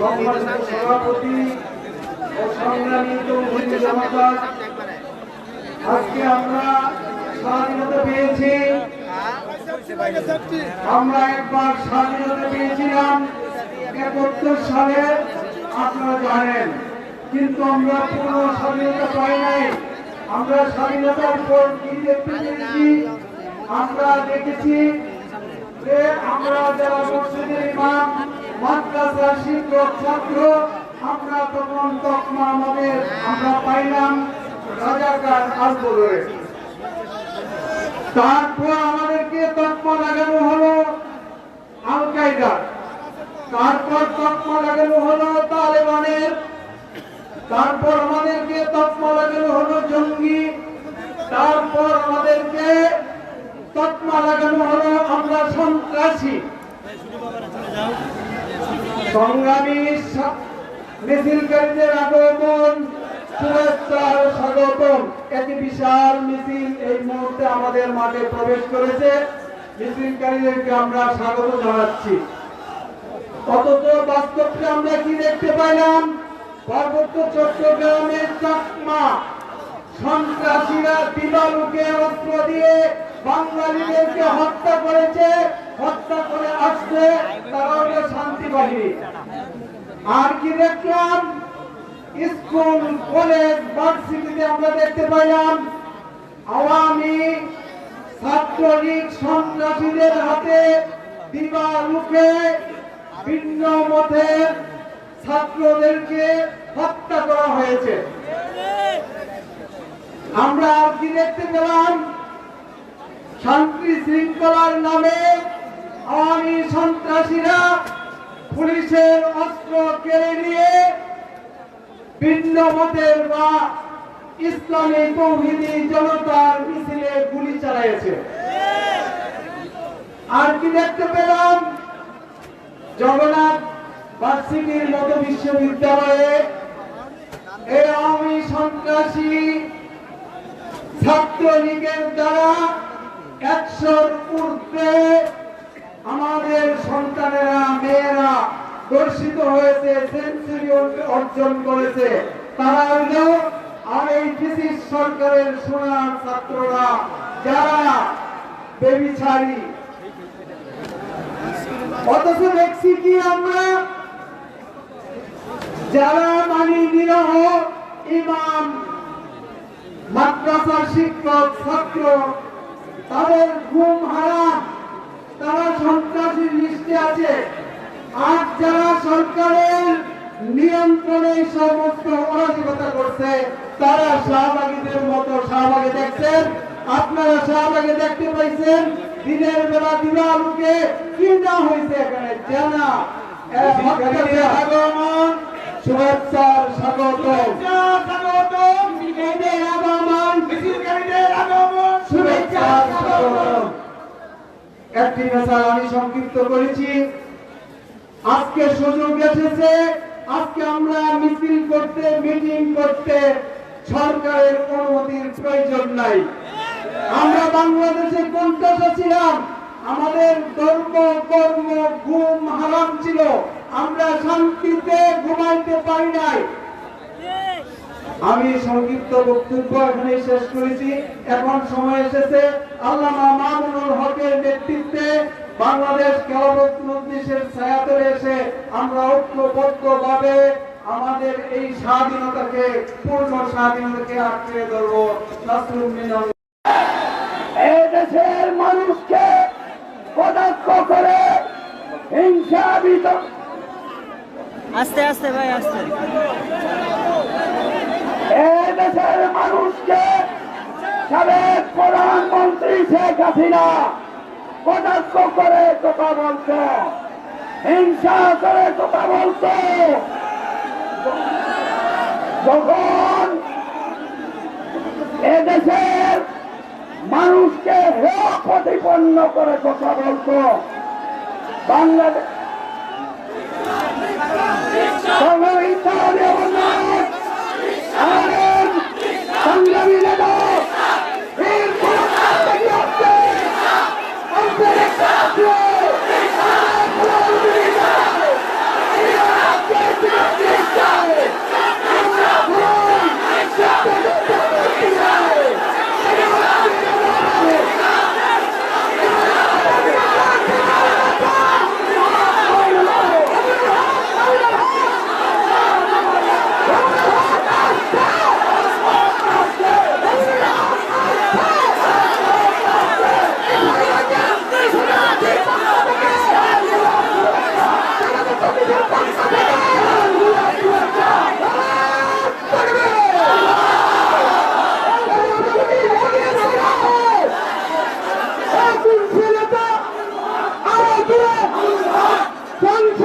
সভাপতি ও সংগ্রামী আজকে আমরা স্বাধীনতা পেয়েছি আমরা একবার স্বাধীনতা পেয়েছিলাম একাত্তর সালে আপনারা জানেন কিন্তু আমরা পুরো স্বাধীনতা পাই নাই আমরা স্বাধীনতার পর কি দেখতে পেয়েছি আমরা দেখেছি যে আমরা যারা মসজিদের ইমাম মাদ্রাসার শিক্ষক ছাত্র, আমরা তখন তকমা আমাদের আমরা পাইলাম রাজাকার আন্দোলনে তারপর আমাদেরকে তকমা লাগানো হলো আল কায়দা তারপর তকমা লাগানো হলো তালেবানের। তারপর আমাদেরকে তকমা লাগানো হলো জঙ্গি। তারপর আমাদেরকে তকমা লাগানো হলো আমরা সন্ত্রাসী। সংগ্রামী মিছিলকারীদের আগমন, শুভেচ্ছা ও স্বাগতম। একটি বিশাল মিছিল এই মুহূর্তে আমাদের মাঠে প্রবেশ করেছে। মিছিলকারীদেরকে আমরা স্বাগত জানাচ্ছি। অথচ বাস্তবকে আমরা কি দেখতে পাইলাম পার্বত্য চট্টগ্রামের চাকমা। সন্ত্রাসীরা দিবালুকে অস্ত্র দিয়ে বাঙালিদেরকে হত্যা করেছে হত্যা করে আসছে তারা হলো শান্তি বাহিনী আর কি দেখলাম স্কুল কলেজ ভার্সিটিতে আমরা দেখতে পাইলাম, আওয়ামী ছাত্রলীগ সন্ত্রাসীদের হাতে দিবালুকে ভিন্ন মতের ছাত্রদেরকে হত্যা করা হয়েছে। আমরা আর কি দেখতে পেলাম, শান্তি শৃঙ্খলার নামে আওয়ামী সন্ত্রাসীরা পুলিশের অস্ত্র কেড়ে নিয়ে ভিন্ন মতের বা ইসলামী তৌহিদি জনতার মিছিলে গুলি চালাইছে আর কি দেখতে পেলাম? জগন্নাথ ভার্সিটির মতো বিশ্ববিদ্যালয়ে এই আওয়ামী সন্ত্রাসী ছাত্রলীগের দ্বারা একশোর ঊর্ধ্বে আমাদের সন্তানেরা, মেয়েরা দর্শিত হয়েছে সেঞ্চুরি অর্জন করেছে। তারা ব্রিটিশ সরকারের সোনার ছাত্ররা, যারা বেবিচারী। অথচ দেখছি কি আমরা? যারা মানি নিরহ, ইমাম, মাদ্রাসার শিক্ষক, ছাত্র, তাদের ঘুম হারাম তারা সন্ত্রাসীর লিস্টে আছে। আর যারা সরকারের নিয়ন্ত্রণে সমস্ত অরাজকতা করছে তারা শাহবাগীদের মতো শাহবাগে দেখছেন আপনারা শাহবাগে দেখতে পাইছেন দিনের বেলা দিবালুকে কি না হয়েছে এখানে জানা। আগমন শুভেচ্ছার স্বাগত। স্বাগতম ঈদের আগমন। মিছিলকারীদের আগমন। শুভেচ্ছার স্বাগতম একটি মেসাজ আমি সংক্ষিপ্ত করেছি। আজকে সুযোগ এসেছে। আজকে আমরা মিছিল করতে মিটিং করতে সরকারের অনুমতির প্রয়োজন নাই। আমরা বাংলাদেশে কোনটা ছিলাম? আমাদের ধর্ম, কর্ম, ঘুম, হারাম ছিল। আমরা শান্তিতে ঘুমাইতে পারি নাই। আমি সংক্ষিপ্ত বক্তব্য এখানে শেষ করেছি। এখন সময় এসেছে আল্লামা মামুনুল হকের নেতৃত্বে বাংলাদেশ খেলাফত মজলিসের ছায়াতলে এসে আমরা ঐক্যবদ্ধ ভাবে আমাদের এই স্বাধীনতাকে পূর্ণ স্বাধীনতাকে আঁকড়ে ধরবো। এই দেশের মানুষকে কটাক্ষ করে হিংসা আস্তে আস্তে ভাই আস্তে। এই দেশের মানুষকে সাবেক প্রধানমন্ত্রী শেখ হাসিনা কটাক্ষ করে কথা বলতো হিংসা করে কথা বলতো যখন এদেশের মানুষকে হেয় প্রতিপন্ন করে কথা বলত। বাংলাদেশ ইচ্ছা নেতা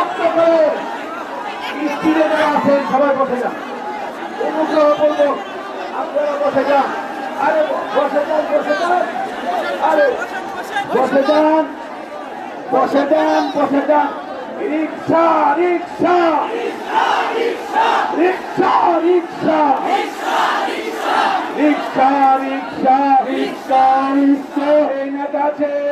মুক্ত করে স্ত্রীরা যারা আছেন সবাই বসে যান। অনুগ্রহ করব আপনারা বসে যান। আরে, বসে যান বসে যান। আরে, বসে যান বসে যান বসে যান। রিক্সা রিক্সা। রিক্সা রিক্সা। রিক্সা রিক্সা। রিক্সা রিক্সা। নেতা আছে।